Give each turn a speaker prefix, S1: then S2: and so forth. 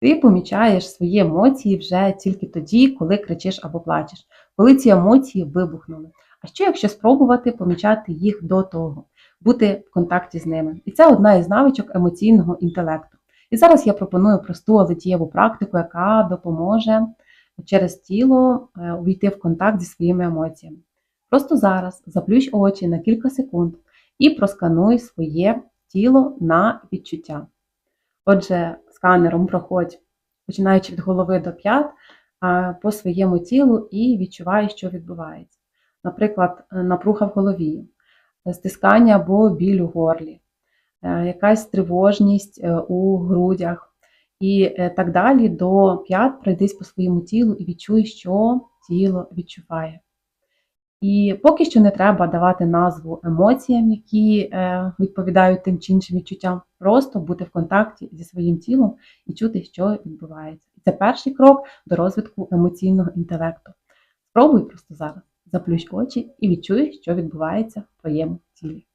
S1: Ти помічаєш свої емоції вже тільки тоді, коли кричиш або плачеш, коли ці емоції вибухнули. А що якщо спробувати помічати їх до того, бути в контакті з ними? І це одна із навичок емоційного інтелекту. І зараз я пропоную просту, але дієву практику, яка допоможе через тіло е, увійти в контакт зі своїми емоціями. Просто зараз заплющ очі на кілька секунд і проскануй своє тіло на відчуття. Отже, сканером проходь, починаючи від голови до п'ят, по своєму тілу і відчувай, що відбувається. Наприклад, е, напруга в голові, е, стискання або біль у горлі, е, якась тривожність у грудях і так далі до п'ят пройдись по своєму тілу і відчуй, що тіло відчуває. І поки що не треба давати назву емоціям, які е, відповідають тим чи іншим відчуттям, просто бути в контакті зі своїм тілом і чути, що відбувається. І це перший крок до розвитку емоційного інтелекту. Спробуй просто зараз заплющ очі і відчуй, що відбувається в твоєму тілі.